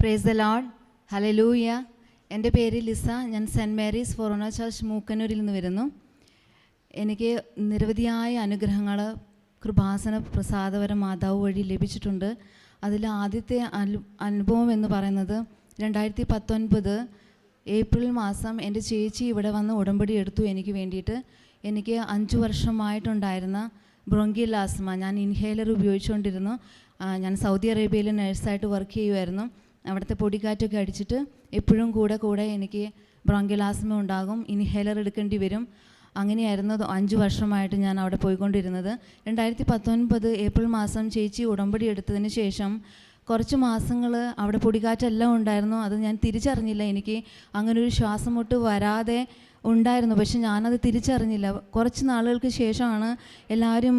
Praise the Lord hallelujah എന്റെ പേര് Lisa. ഞാൻ സെന്റ് മേരീസ് ഫൊറോണ ചർച്ച് മൂക്കന്നൂരിൽ നിന്ന് വരുന്നു. എനിക്ക് നിരവധിയായ അനുഗ്രഹങ്ങൾ കൃപാസന പ്രസാദപര മാതാവ് വഴി ലഭിച്ചിട്ടുണ്ട്. അതിൽ ആദ്യത്തെ അനു അനുഭവം എന്ന് പറയുന്നത് രണ്ടായിരത്തി പത്തൊൻപത് ഏപ്രിൽ മാസം എന്റെ ചേച്ചി ഇവിടെ വന്ന് ഉടമ്പടി എടുത്തു എനിക്ക് വേണ്ടിയിട്ട്. എനിക്ക് അഞ്ച് വർഷമായിട്ടുണ്ടായിരുന്ന ആസ്മ ഞാൻ ഇൻഹേലർ ഉപയോഗിച്ചുകൊണ്ടിരുന്നു. ഞാൻ സൗദി അറേബ്യയിൽ നഴ്സായിട്ട് വർക്ക് ചെയ്യുമായിരുന്നു. അവിടുത്തെ പൊടിക്കാറ്റൊക്കെ അടിച്ചിട്ട് എപ്പോഴും കൂടെ കൂടെ എനിക്ക് ബ്രോങ്കിലാസ്മ ഉണ്ടാകും. ഇൻഹേലർ എടുക്കേണ്ടി വരും. അങ്ങനെയായിരുന്നു അഞ്ച് വർഷമായിട്ട് ഞാൻ അവിടെ പോയിക്കൊണ്ടിരുന്നത്. രണ്ടായിരത്തി പത്തൊൻപത് ഏപ്രിൽ മാസം ചേച്ചി ഉടമ്പടി എടുത്തതിന് ശേഷം കുറച്ച് മാസങ്ങൾ അവിടെ പൊടിക്കാറ്റെല്ലാം ഉണ്ടായിരുന്നു. അത് ഞാൻ തിരിച്ചറിഞ്ഞില്ല. എനിക്ക് അങ്ങനൊരു ശ്വാസം മുട്ട് വരാതെ ഉണ്ടായിരുന്നു. പക്ഷെ ഞാനത് തിരിച്ചറിഞ്ഞില്ല. കുറച്ച് നാളുകൾക്ക് ശേഷമാണ് എല്ലാവരും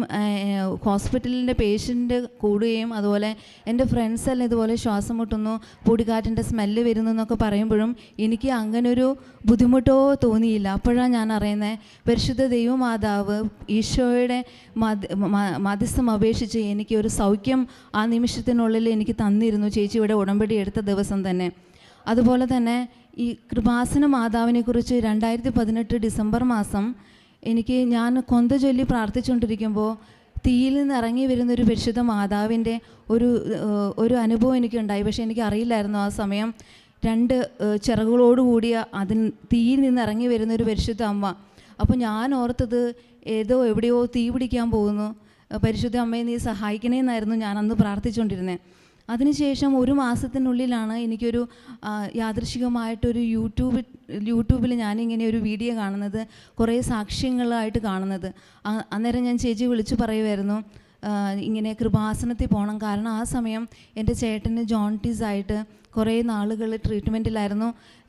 ഹോസ്പിറ്റലിന്റെ പേഷ്യന്റ് കൂടുകയും അതുപോലെ എന്റെ ഫ്രണ്ട്സ് എല്ലാം ഇതുപോലെ ശ്വാസം മുട്ടുന്നു പൊടിക്കാറ്റിന്റെ സ്മെല്ല് വരുന്നു എന്നൊക്കെ പറയുമ്പോഴും എനിക്ക് അങ്ങനൊരു ബുദ്ധിമുട്ടോ തോന്നിയില്ല. അപ്പോഴാണ് ഞാൻ അറിയുന്നത് പരിശുദ്ധ ദൈവമാതാവ് ഈശോയുടെ മധ്യസ്ഥം അപേക്ഷിച്ച് എനിക്ക് ഒരു സൗഖ്യം ആ നിമിഷത്തിനുള്ളിൽ എനിക്ക് തന്നിരുന്നു. ചേച്ചിയുടെ ഉടമ്പടി എടുത്ത ദിവസം തന്നെ. അതുപോലെ തന്നെ ഈ കൃപാസന മാതാവിനെക്കുറിച്ച് രണ്ടായിരത്തി പതിനെട്ട് ഡിസംബർ മാസം എനിക്ക് ഞാൻ കൊന്ത ചൊല്ലി പ്രാർത്ഥിച്ചുകൊണ്ടിരിക്കുമ്പോൾ തീയിൽ നിന്ന് ഇറങ്ങി വരുന്ന ഒരു പരിശുദ്ധ മാതാവിന്റെ ഒരു ഒരു അനുഭവം എനിക്കുണ്ടായി. പക്ഷേ എനിക്ക് അറിയില്ലായിരുന്നു ആ സമയം. രണ്ട് ചിറകുകളോടുകൂടിയ അതിൽ തീയിൽ നിന്ന് ഇറങ്ങി വരുന്ന ഒരു പരിശുദ്ധ അമ്മ. അപ്പോൾ ഞാൻ ഓർത്തത് ഏതോ എവിടെയോ തീ പിടിക്കാൻ പോകുന്നു. പരിശുദ്ധ അമ്മയെ നീ സഹായിക്കണേ എന്നായിരുന്നു ഞാൻ അന്ന് പ്രാർത്ഥിച്ചുകൊണ്ടിരുന്നത്. അതിനുശേഷം ഒരു മാസത്തിനുള്ളിലാണ് എനിക്കൊരു യാദൃശികമായിട്ടൊരു യൂട്യൂബ് യൂട്യൂബിൽ ഞാനിങ്ങനെ ഒരു വീഡിയോ കാണുന്നത് കുറേ സാക്ഷ്യങ്ങളായിട്ട് കാണുന്നത്. അന്നേരം ഞാൻ ചേച്ചി വിളിച്ചു പറയുമായിരുന്നു ഇങ്ങനെ കൃപാസനത്തിൽ പോകണം കാരണം ആ സമയം എന്റെ ചേട്ടന് ജോൺട്ടീസ് ആയിട്ട് കുറേ നാളുകൾ ട്രീറ്റ്മെന്റിലായിരുന്നു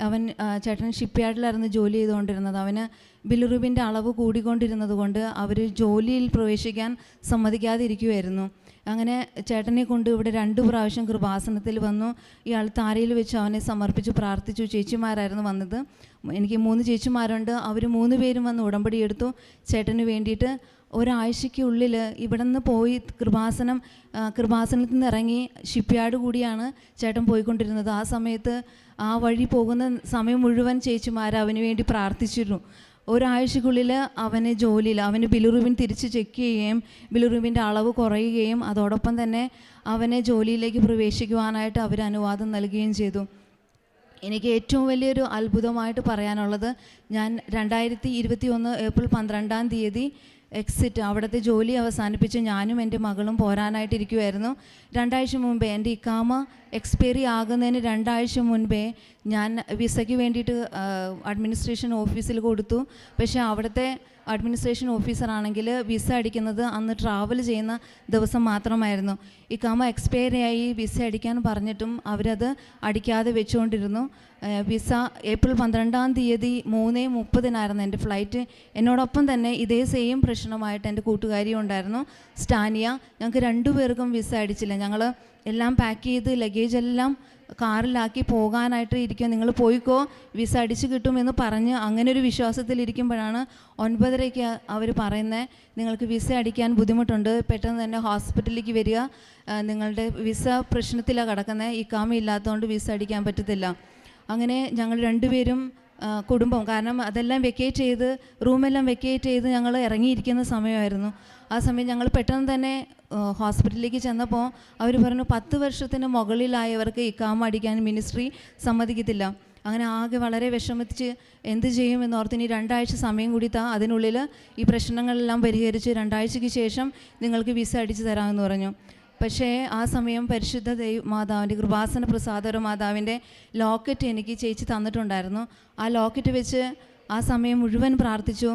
അവൻ ചേട്ടൻ ചേട്ടൻ ഷിപ്പ്യാർഡിലായിരുന്നു ജോലി ചെയ്തുകൊണ്ടിരുന്നത്. അവന് ബിലുറുബിന്റെ അളവ് കൂടിക്കൊണ്ടിരുന്നത് കൊണ്ട് അവർ ജോലിയിൽ പ്രവേശിക്കാൻ സമ്മതിക്കാതിരിക്കുമായിരുന്നു അങ്ങനെ ചേട്ടനെ കൊണ്ട് ഇവിടെ രണ്ട് പ്രാവശ്യം കൃപാസനത്തിൽ വന്നു. ഇയാൾ താരയിൽ വെച്ച് അവനെ സമർപ്പിച്ച് പ്രാർത്ഥിച്ചു. ചേച്ചിമാരായിരുന്നു വന്നത്. എനിക്ക് മൂന്ന് ചേച്ചിമാരുണ്ട്. അവർ മൂന്ന് പേരും വന്ന് ഉടമ്പടി എടുത്തു. ചേട്ടന് വേണ്ടിയിട്ട് ഒരാഴ്ചയ്ക്കുള്ളിൽ ഇവിടെ നിന്ന് പോയി കൃപാസനം കൃപാസനത്തിൽ നിന്ന് ഇറങ്ങി ഷിപ്പ്യാർഡ് കൂടിയാണ് ചേട്ടൻ പോയിക്കൊണ്ടിരുന്നത്. ആ സമയത്ത് ആ വഴി പോകുന്ന സമയം മുഴുവൻ ചേച്ചിമാർ അവന് വേണ്ടി പ്രാർത്ഥിച്ചിരുന്നു. ഒരാഴ്ചക്കുള്ളിൽ അവന് ജോലിയിൽ അവന് ബിലുറുബിൻ തിരിച്ച് ചെക്ക് ചെയ്യുകയും ബിലുറുബിന്റെ അളവ് കുറയുകയും അതോടൊപ്പം തന്നെ അവനെ ജോലിയിലേക്ക് പ്രവേശിക്കുവാനായിട്ട് അവർ അനുവാദം നൽകുകയും ചെയ്തു. എനിക്ക് ഏറ്റവും വലിയൊരു അത്ഭുതമായിട്ട് പറയാനുള്ളത് ഞാൻ രണ്ടായിരത്തി ഇരുപത്തി ഒന്ന് ഏപ്രിൽ പന്ത്രണ്ടാം തീയതി എക്സിറ്റ് അവിടുത്തെ ജോലി അവസാനിപ്പിച്ച് ഞാനും എന്റെ മകളും പോരാനായിട്ടിരിക്കുമായിരുന്നു രണ്ടാഴ്ച മുമ്പേ എന്റെ ഇക്കാമ എക്സ്പയറി ആകുന്നതിന് രണ്ടാഴ്ച മുൻപേ ഞാൻ വിസയ്ക്ക് വേണ്ടിയിട്ട് അഡ്മിനിസ്ട്രേഷൻ ഓഫീസിൽ കൊടുത്തു. പക്ഷേ അവിടുത്തെ അഡ്മിനിസ്ട്രേഷൻ ഓഫീസറാണെങ്കിൽ വിസ അടിക്കുന്നത് അന്ന് ട്രാവൽ ചെയ്യുന്ന ദിവസം മാത്രമായിരുന്നു. ഈ കമ എക്സ്പയറി ആയി വിസ അടിക്കാൻ പറഞ്ഞിട്ടും അവരത് അടിക്കാതെ വെച്ചുകൊണ്ടിരുന്നു. വിസ ഏപ്രിൽ പന്ത്രണ്ടാം തീയതി മൂന്ന് മുപ്പതിനായിരുന്നു എന്റെ ഫ്ലൈറ്റ് എന്നോടൊപ്പം തന്നെ ഇതേ സെയിം പ്രശ്നമായിട്ട് എന്റെ കൂട്ടുകാരിയും ഉണ്ടായിരുന്നു. സ്റ്റാനിയ ഞങ്ങൾക്ക് രണ്ടുപേർക്കും വിസ അടിച്ചില്ല. ഞങ്ങൾ എല്ലാം പാക്ക് ചെയ്ത് ലഗേജ് എല്ലാം കാറിലാക്കി പോകാനായിട്ട് ഇരിക്കുക നിങ്ങൾ പോയിക്കോ വിസ അടിച്ചു കിട്ടുമെന്ന് പറഞ്ഞ് അങ്ങനെ ഒരു വിശ്വാസത്തിൽ വിശ്വാസത്തിലിരിക്കുമ്പോഴാണ് ഒൻപതരയ്ക്ക് അവർ പറയുന്നത് നിങ്ങൾക്ക് വിസ അടിക്കാൻ ബുദ്ധിമുട്ടുണ്ട് പെട്ടെന്ന് തന്നെ ഹോസ്പിറ്റലിലേക്ക് വരിക. നിങ്ങളുടെ വിസ പ്രശ്നത്തിലാണ് കിടക്കുന്നത് ഇക്കാമ ഇല്ലാത്തതുകൊണ്ട് വിസ അടിക്കാൻ പറ്റത്തില്ല. അങ്ങനെ ഞങ്ങൾ രണ്ടുപേരും കുടുംബം. കാരണം അതെല്ലാം വെക്കേറ്റ് ചെയ്ത് റൂമെല്ലാം വെക്കേറ്റ് ചെയ്ത് ഞങ്ങൾ ഇറങ്ങിയിരിക്കുന്ന സമയമായിരുന്നു. ആ സമയം ഞങ്ങൾ പെട്ടെന്ന് തന്നെ ഹോസ്പിറ്റലിലേക്ക് ചെന്നപ്പോൾ അവർ പറഞ്ഞു പത്ത് വർഷത്തിന് മുകളിലായവർക്ക് ഇക്കാമ അടിക്കാൻ മിനിസ്ട്രി സമ്മതിക്കത്തില്ല. അങ്ങനെ ആകെ വളരെ വിഷമിച്ച് എന്ത് ചെയ്യും എന്നോർത്ത് ഇനി രണ്ടാഴ്ച സമയം കൂടി താ അതിനുള്ളിൽ ഈ പ്രശ്നങ്ങളെല്ലാം പരിഹരിച്ച് രണ്ടാഴ്ചയ്ക്ക് ശേഷം നിങ്ങൾക്ക് വിസ അടിച്ചു തരാമെന്ന് പറഞ്ഞു. പക്ഷേ ആ സമയം പരിശുദ്ധ ദൈവ മാതാവിന്റെ കൃപാസന പ്രസാദര മാതാവിന്റെ ലോക്കറ്റ് എനിക്ക് ചേച്ചി തന്നിട്ടുണ്ടായിരുന്നു. ആ ലോക്കറ്റ് വെച്ച് ആ സമയം മുഴുവൻ പ്രാർത്ഥിച്ചു.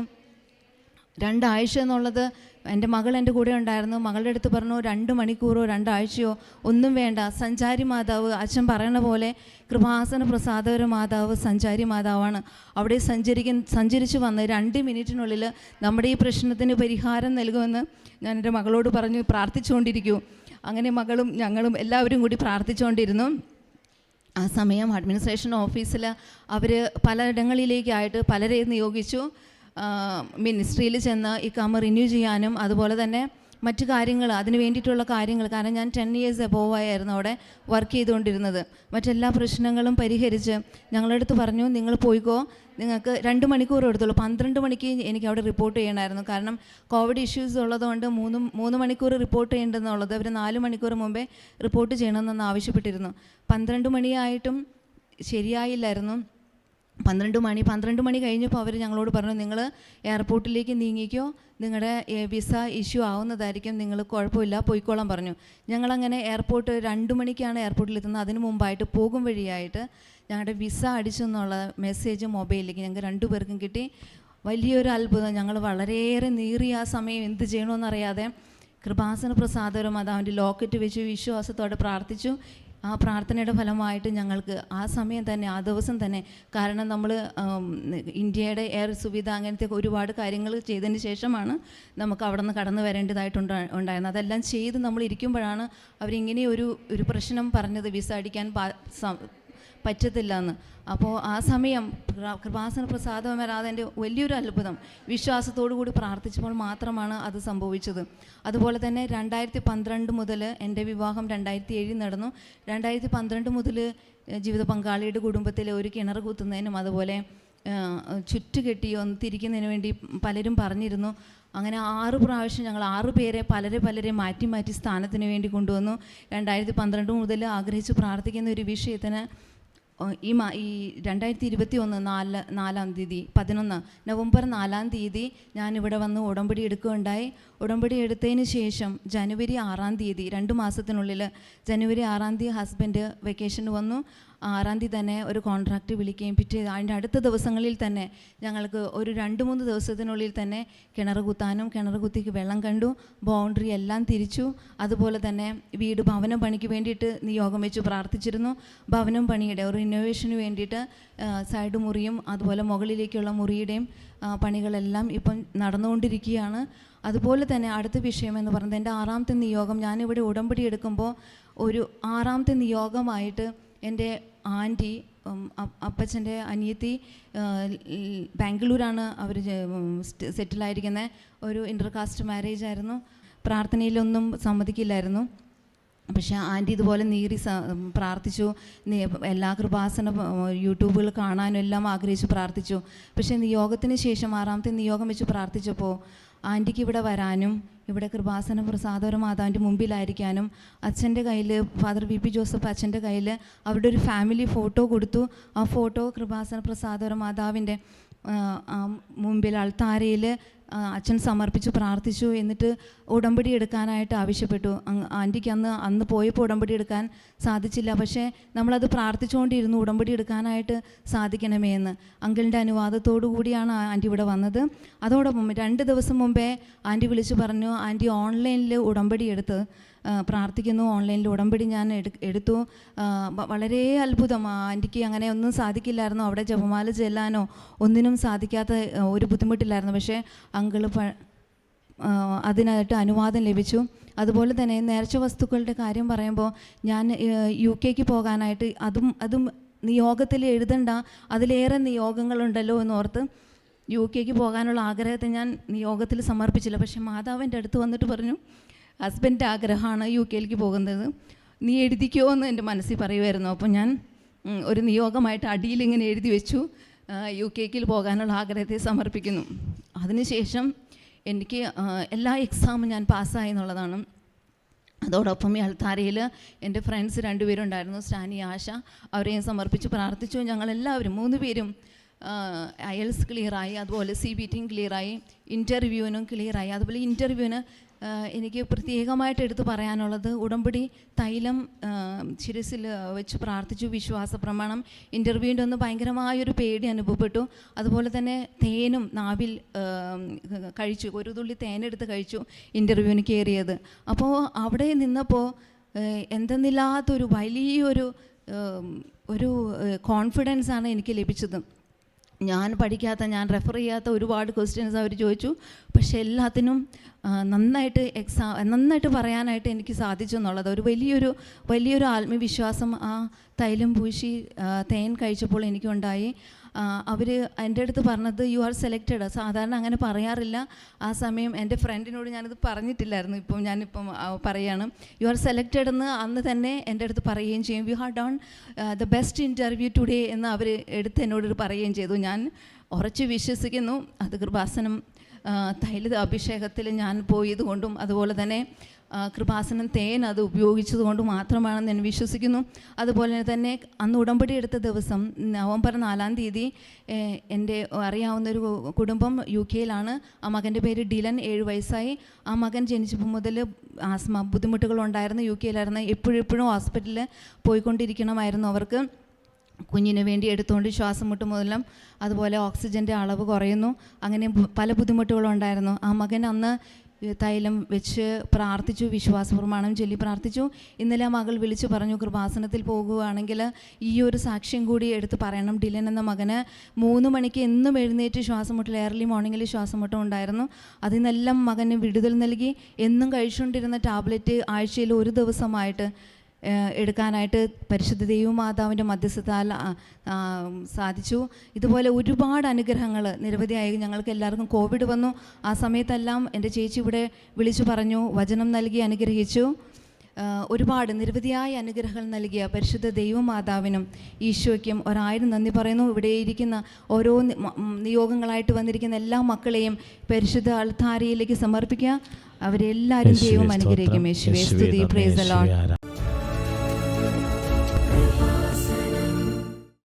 രണ്ടാഴ്ച എന്നുള്ളത് എന്റെ മകൾ എന്റെ കൂടെ ഉണ്ടായിരുന്നു. മകളുടെ അടുത്ത് പറഞ്ഞു രണ്ട് മണിക്കൂറോ രണ്ടാഴ്ചയോ ഒന്നും വേണ്ട. സഞ്ചാരി മാതാവ് അച്ഛൻ പറയണ പോലെ കൃപാസന പ്രസാദകര മാതാവ് സഞ്ചാരി മാതാവാണ്. അവിടെ സഞ്ചരിക്കുന്ന സഞ്ചരിച്ച് വന്ന് രണ്ട് മിനിറ്റിനുള്ളിൽ നമ്മുടെ ഈ പ്രശ്നത്തിന് പരിഹാരം നൽകുമെന്ന് ഞാൻ എന്റെ മകളോട് പറഞ്ഞു പ്രാർത്ഥിച്ചുകൊണ്ടിരിക്കൂ. അങ്ങനെ മകളും ഞങ്ങളും എല്ലാവരും കൂടി പ്രാർത്ഥിച്ചുകൊണ്ടിരുന്നു. ആ സമയം അഡ്മിനിസ്ട്രേഷൻ ഓഫീസിൽ അവർ പലയിടങ്ങളിലേക്കായിട്ട് പലരെ നിയോഗിച്ചു. മിനിസ്ട്രിയിൽ ചെന്ന് ഈ കാമ റിന്യൂ ചെയ്യാനും അതുപോലെ തന്നെ മറ്റു കാര്യങ്ങൾ അതിന് വേണ്ടിയിട്ടുള്ള കാര്യങ്ങൾ. കാരണം ഞാൻ ടെൻ ഇയേഴ്സ് എബോവ് ആയിരുന്നു അവിടെ വർക്ക് ചെയ്തുകൊണ്ടിരുന്നത്. മറ്റെല്ലാ പ്രശ്നങ്ങളും പരിഹരിച്ച് അടുത്ത് പറഞ്ഞു നിങ്ങൾ പോയിക്കോ. നിങ്ങൾക്ക് രണ്ട് മണിക്കൂർ എടുത്തുള്ളൂ. പന്ത്രണ്ട് മണിക്ക് എനിക്ക് അവിടെ റിപ്പോർട്ട് ചെയ്യണമായിരുന്നു കാരണം കോവിഡ് ഇഷ്യൂസ് ഉള്ളതുകൊണ്ട് മൂന്ന് മൂന്ന് മണിക്കൂർ റിപ്പോർട്ട് ചെയ്യേണ്ടതെന്നുള്ളത് അവർ നാല് മണിക്കൂർ മുമ്പേ റിപ്പോർട്ട് ചെയ്യണമെന്ന് ആവശ്യപ്പെട്ടിരുന്നു. പന്ത്രണ്ട് മണിയായിട്ടും ശരിയായില്ലായിരുന്നു. പന്ത്രണ്ട് മണി പന്ത്രണ്ട് മണി കഴിഞ്ഞപ്പോൾ അവർ ഞങ്ങളോട് പറഞ്ഞു നിങ്ങൾ എയർപോർട്ടിലേക്ക് നീങ്ങിക്കോ. നിങ്ങളുടെ വിസ ഇഷ്യൂ ആവുന്നതായിരിക്കും. നിങ്ങൾ കുഴപ്പമില്ല പോയിക്കോളാൻ പറഞ്ഞു. ഞങ്ങളങ്ങനെ എയർപോർട്ട് രണ്ട് മണിക്കാണ് എയർപോർട്ടിൽ എത്തുന്നത് അതിന് മുമ്പായിട്ട് പോകും വഴിയായിട്ട് ഞങ്ങളുടെ വിസ അടിച്ചു എന്നുള്ള മെസ്സേജ് മൊബൈലിലേക്ക് ഞങ്ങൾക്ക് രണ്ടുപേർക്കും കിട്ടി. വലിയൊരു അത്ഭുതം. ഞങ്ങൾ വളരെയേറെ നീറി ആ സമയം എന്ത് ചെയ്യണമെന്നറിയാതെ കൃപാസന പ്രസാദപരം അത് അവന്റെ ലോക്കറ്റ് വെച്ച് വിശ്വാസത്തോടെ പ്രാർത്ഥിച്ചു. ആ പ്രാർത്ഥനയുടെ ഫലമായിട്ട് ഞങ്ങൾക്ക് ആ സമയം തന്നെ ആ ദിവസം തന്നെ കാരണം നമ്മൾ ഇന്ത്യയുടെ എയർ സുവിധ അങ്ങനത്തെ ഒരുപാട് കാര്യങ്ങൾ ചെയ്തതിന് ശേഷമാണ് നമുക്ക് അവിടെ നിന്ന് കടന്നു വരേണ്ടതായിട്ടുണ്ട് ഉണ്ടായിരുന്നത്. അതെല്ലാം ചെയ്ത് നമ്മൾ ഇരിക്കുമ്പോഴാണ് അവരിങ്ങനെ ഒരു ഒരു പ്രശ്നം പറഞ്ഞത്. വിസ അടിക്കാൻ പറ്റത്തില്ല എന്ന് അപ്പോൾ ആ സമയം കൃപാസന പ്രസാദം വരാതെ വലിയൊരു അത്ഭുതം. വിശ്വാസത്തോടു കൂടി പ്രാർത്ഥിച്ചപ്പോൾ മാത്രമാണ് അത് സംഭവിച്ചത്. അതുപോലെ തന്നെ രണ്ടായിരത്തി പന്ത്രണ്ട് മുതൽ എന്റെ വിവാഹം രണ്ടായിരത്തി ഏഴിൽ നടന്നു. രണ്ടായിരത്തി പന്ത്രണ്ട് മുതൽ ജീവിത പങ്കാളിയുടെ കുടുംബത്തിൽ ഒരു കിണർ കുത്തുന്നതിനും അതുപോലെ ചുറ്റുകെട്ടി ഒന്ന് തിരിക്കുന്നതിന് വേണ്ടി പലരും പറഞ്ഞിരുന്നു. അങ്ങനെ ആറ് പ്രാവശ്യം ഞങ്ങൾ ആറ് പേരെ പലരെ പലരെ മാറ്റി മാറ്റി സ്ഥാനത്തിന് വേണ്ടി കൊണ്ടുവന്നു. രണ്ടായിരത്തി പന്ത്രണ്ട് മുതൽ ആഗ്രഹിച്ച് പ്രാർത്ഥിക്കുന്ന ഒരു വിഷയത്തിന് ഈ മാ ഈ രണ്ടായിരത്തി ഇരുപത്തി ഒന്ന് നാല് നാലാം തീയതി പതിനൊന്ന് നവംബർ നാലാം തീയതി ഞാനിവിടെ വന്ന് ഉടമ്പടി എടുക്കുകയുണ്ടായി. ഉടമ്പടി എടുത്തതിന് ശേഷം ജനുവരി ആറാം തീയതി രണ്ട് മാസത്തിനുള്ളിൽ ജനുവരി ആറാം തീയതി ഹസ്ബൻഡ് വെക്കേഷന് വന്നു. ആറാം തീയതി തന്നെ ഒരു കോൺട്രാക്റ്റ് വിളിക്കുകയും പിറ്റേ അതിന്റെ അടുത്ത ദിവസങ്ങളിൽ തന്നെ ഞങ്ങൾക്ക് ഒരു രണ്ട് മൂന്ന് ദിവസത്തിനുള്ളിൽ തന്നെ കിണർ കുത്താനും കിണർ കുത്തിക്ക് വെള്ളം കണ്ടു ബൗണ്ടറി എല്ലാം തിരിച്ചു. അതുപോലെ തന്നെ വീട് ഭവനം പണിക്ക് വേണ്ടിയിട്ട് നിയോഗം വെച്ച് പ്രാർത്ഥിച്ചിരുന്നു. ഭവനം പണിയുടെ ഒരു ഇന്നോവേഷന് വേണ്ടിയിട്ട് സൈഡ് മുറിയും അതുപോലെ മുകളിലേക്കുള്ള മുറിയുടെയും പണികളെല്ലാം ഇപ്പം നടന്നുകൊണ്ടിരിക്കുകയാണ്. അതുപോലെ തന്നെ അടുത്ത വിഷയം എന്ന് പറയുന്നത് എന്റെ ആറാമത്തെ നിയോഗം. ഞാനിവിടെ ഉടമ്പടി എടുക്കുമ്പോൾ ഒരു ആറാമത്തെ നിയോഗമായിട്ട് എന്റെ ആന്റി അപ്പച്ചന്റെ അനിയത്തി ബാംഗ്ലൂരാണ് അവർ സെറ്റിലായിരിക്കുന്നത് ഒരു ഇന്റർകാസ്റ്റ് മാരേജ് ആയിരുന്നു പ്രാർത്ഥനയിലൊന്നും സമ്മതിക്കില്ലായിരുന്നു. പക്ഷേ ആന്റി ഇതുപോലെ നീറി പ്രാർത്ഥിച്ചു. എല്ലാ കൃപാസന യൂട്യൂബുകൾ കാണാനും എല്ലാം ആഗ്രഹിച്ച് പ്രാർത്ഥിച്ചു. പക്ഷേ നിയോഗത്തിന് ശേഷം ആറാമത്തെ നിയോഗം വെച്ച് പ്രാർത്ഥിച്ചപ്പോൾ ആന്റിക്ക് ഇവിടെ വരാനും ഇവിടെ കൃപാസന പ്രസാദപര മാതാവിന്റെ മുമ്പിലായിരിക്കാനും അച്ഛന്റെ കയ്യിൽ ഫാദർ വി പി ജോസഫ് അച്ഛന്റെ കയ്യിൽ അവരുടെ ഒരു ഫാമിലി ഫോട്ടോ കൊടുത്തു. ആ ഫോട്ടോ കൃപാസന പ്രസാദപര മാതാവിന്റെ മുമ്പിൽ അൾത്താരയിൽ അച്ഛൻ സമർപ്പിച്ചു പ്രാർത്ഥിച്ചു എന്നിട്ട് ഉടമ്പടി എടുക്കാനായിട്ട് ആവശ്യപ്പെട്ടു. ആന്റിക്ക് അന്ന് അന്ന് പോയപ്പോൾ ഉടമ്പടി എടുക്കാൻ സാധിച്ചില്ല. പക്ഷേ നമ്മളത് പ്രാർത്ഥിച്ചുകൊണ്ടിരുന്നു ഉടമ്പടി എടുക്കാനായിട്ട് സാധിക്കണമേ എന്ന്. അങ്കിളിന്റെ അനുവാദത്തോടു കൂടിയാണ് ആന്റി ഇവിടെ വന്നത്. അതോടൊപ്പം രണ്ട് ദിവസം മുമ്പേ ആന്റി വിളിച്ചു പറഞ്ഞു ആന്റി ഓൺലൈനിൽ ഉടമ്പടി എടുത്ത് പ്രാർത്ഥിക്കുന്നു. ഓൺലൈനിൽ ഉടമ്പടി ഞാൻ എടു എടുത്തു. വളരെ അത്ഭുതം. ആന്റിക്ക് അങ്ങനെ ഒന്നും സാധിക്കില്ലായിരുന്നു. അവിടെ ജപമാല ചെല്ലാനോ ഒന്നിനും സാധിക്കാത്ത ഒരു ബുദ്ധിമുട്ടില്ലായിരുന്നു. പക്ഷേ അങ്കിൾ അതിനായിട്ട് അനുവാദം ലഭിച്ചു. അതുപോലെ തന്നെ നേർച്ച വസ്തുക്കളുടെ കാര്യം പറയുമ്പോൾ ഞാൻ യു കെക്ക് പോകാനായിട്ട് അതും അതും നിയോഗത്തിൽ എഴുതണ്ട. അതിലേറെ നിയോഗങ്ങളുണ്ടല്ലോ എന്ന് ഓർത്ത് യു കെക്ക് പോകാനുള്ള ആഗ്രഹത്തെ ഞാൻ നിയോഗത്തിൽ സമർപ്പിച്ചില്ല. പക്ഷേ മാതാവിന്റെ അടുത്ത് വന്നിട്ട് പറഞ്ഞു ഹസ്ബൻഡ് ആഗ്രഹമാണ് യു കെയിലേക്ക് പോകുന്നത്. നീ എഴുതിക്കോ എന്ന് എന്റെ മനസ്സിൽ പറയുമായിരുന്നു. അപ്പോൾ ഞാൻ ഒരു നിയോഗമായിട്ട് അടിയിൽ ഇങ്ങനെ എഴുതി വെച്ചു. യു കെക്കിൽ പോകാനുള്ള ആഗ്രഹത്തെ സമർപ്പിക്കുന്നു. അതിനുശേഷം എനിക്ക് എല്ലാ എക്സാമും ഞാൻ പാസ്സായി എന്നുള്ളതാണ്. അതോടൊപ്പം ഈ അൾത്താരയിൽ എന്റെ ഫ്രണ്ട്സ് രണ്ടുപേരും ഉണ്ടായിരുന്നു സ്റ്റാനി ആശ അവരെയും സമർപ്പിച്ച് പ്രാർത്ഥിച്ചു. ഞങ്ങളെല്ലാവരും മൂന്ന് പേരും അയൽസ് ക്ലിയറായി അതുപോലെ സി ബി ടിയും ക്ലിയറായി ഇന്റർവ്യൂവിനും ക്ലിയറായി അതുപോലെ ഇന്റർവ്യൂവിന് എനിക്ക് പ്രത്യേകമായിട്ട് എടുത്തു പറയാനുള്ളത് ഉടമ്പടി തൈലം ശിരസിൽ വെച്ച് പ്രാർത്ഥിച്ചു വിശ്വാസ പ്രമാണം ഇന്റർവ്യൂവിന്റെ ഒന്ന് ഭയങ്കരമായൊരു പേടി അനുഭവപ്പെട്ടു. അതുപോലെ തന്നെ തേനും നാവിൽ കഴിച്ചു ഒരു തുള്ളി തേനെടുത്ത് കഴിച്ചു ഇന്റർവ്യൂവിന് കയറിയത്. അപ്പോൾ അവിടെ നിന്നപ്പോൾ എന്തെന്നില്ലാത്തൊരു വലിയൊരു ഒരു കോൺഫിഡൻസാണ് എനിക്ക് ലഭിച്ചത്. ഞാൻ പഠിക്കാത്ത ഞാൻ റെഫർ ചെയ്യാത്ത ഒരുപാട് ക്വസ്റ്റ്യൻസ് അവർ ചോദിച്ചു. പക്ഷെ എല്ലാത്തിനും നന്നായിട്ട് എക്സാ നന്നായിട്ട് പറയാനായിട്ട് എനിക്ക് സാധിച്ചു എന്നുള്ളത്. ഒരു വലിയൊരു വലിയൊരു ആത്മവിശ്വാസം ആ തൈലം പൂശി തേൻ കഴിച്ചപ്പോൾ എനിക്കുണ്ടായി. അവർ എന്റെ അടുത്ത് പറഞ്ഞത് യു ആർ സെലക്റ്റഡ് സാധാരണ അങ്ങനെ പറയാറില്ല. ആ സമയം എന്റെ ഫ്രണ്ടിനോട് ഞാനിത് പറഞ്ഞിട്ടില്ലായിരുന്നു. ഇപ്പം ഞാനിപ്പം പറയുകയാണ് യു ആർ സെലക്റ്റഡ് എന്ന് അന്ന് തന്നെ എന്റെ അടുത്ത് പറയുകയും ചെയ്യും. You have done the best interview today എന്ന് അവർ എടുത്ത് എന്നോട് പറയുകയും ചെയ്തു. ഞാൻ ഉറച്ചു വിശ്വസിക്കുന്നു. അത് കൃപാസനം തൈല അഭിഷേകത്തിൽ ഞാൻ പോയത് കൊണ്ടും അതുപോലെ തന്നെ കൃപാസനം തേൻ അത് ഉപയോഗിച്ചത് കൊണ്ട് മാത്രമാണെന്ന് ഞാൻ വിശ്വസിക്കുന്നു. അതുപോലെ തന്നെ അന്ന് ഉടമ്പടി എടുത്ത ദിവസം നവംബർ നാലാം തീയതി എന്റെ അറിയാവുന്ന ഒരു കുടുംബം യു കെയിലാണ്. ആ മകന്റെ പേര് ഡിലൻ ഏഴ് വയസ്സായി. ആ മകൻ ജനിച്ചപ്പോൾ മുതൽ ആസ്മ ബുദ്ധിമുട്ടുകളുണ്ടായിരുന്നു. യു കെയിലായിരുന്നു എപ്പോഴെപ്പോഴും എപ്പോഴും ഹോസ്പിറ്റലിൽ പോയിക്കൊണ്ടിരിക്കണമായിരുന്നു അവർക്ക്. കുഞ്ഞിന് വേണ്ടി എടുത്തുകൊണ്ട് ശ്വാസം മുട്ട് മുതലും അതുപോലെ ഓക്സിജന്റെ അളവ് കുറയുന്നു. അങ്ങനെ പല ബുദ്ധിമുട്ടുകളും ഉണ്ടായിരുന്നു ആ മകൻ അന്ന് തൈലം വെച്ച് പ്രാർത്ഥിച്ചു വിശ്വാസ പ്രമാണം ചൊല്ലി പ്രാർത്ഥിച്ചു. ഇന്നലെ മകൾ വിളിച്ചു പറഞ്ഞു കൃപാസനത്തിൽ പോകുകയാണെങ്കിൽ ഈ ഒരു സാക്ഷ്യം കൂടി എടുത്ത് പറയണം. ഡിലൻ എന്ന മകന് മൂന്ന് മണിക്ക് എന്നും എഴുന്നേറ്റ് ശ്വാസം മുട്ടൽ ഏർലി മോർണിംഗിൽ ശ്വാസം മുട്ടം ഉണ്ടായിരുന്നു. അതിൽ നിന്നെല്ലാം മകന് വിടുതൽ നൽകി. എന്നും കഴിച്ചുകൊണ്ടിരുന്ന ടാബ്ലറ്റ് ആഴ്ചയിൽ ഒരു ദിവസമായിട്ട് എടുക്കാനായിട്ട് പരിശുദ്ധ ദൈവമാതാവിന്റെ മധ്യസ്ഥത്താൽ സാധിച്ചു. ഇതുപോലെ ഒരുപാട് അനുഗ്രഹങ്ങൾ നിരവധിയായി ഞങ്ങൾക്ക് എല്ലാവർക്കും കോവിഡ് വന്നു. ആ സമയത്തെല്ലാം എന്റെ ചേച്ചി ഇവിടെ വിളിച്ചു പറഞ്ഞു വചനം നൽകി അനുഗ്രഹിച്ചു. ഒരുപാട് നിരവധിയായ അനുഗ്രഹങ്ങൾ നൽകിയ പരിശുദ്ധ ദൈവമാതാവിനും ഈശോയ്ക്കും ഒരായിരം നന്ദി പറയുന്നു. ഇവിടെ ഇരിക്കുന്ന ഓരോ നിയോഗങ്ങളായിട്ട് വന്നിരിക്കുന്ന എല്ലാ മക്കളെയും പരിശുദ്ധ അൾത്താരയിലേക്ക് സമർപ്പിക്കുക. അവരെല്ലാവരും ദൈവം. അനുഗ്രഹിക്കും. യേശുവേ സ്തുതി. നന്ദി.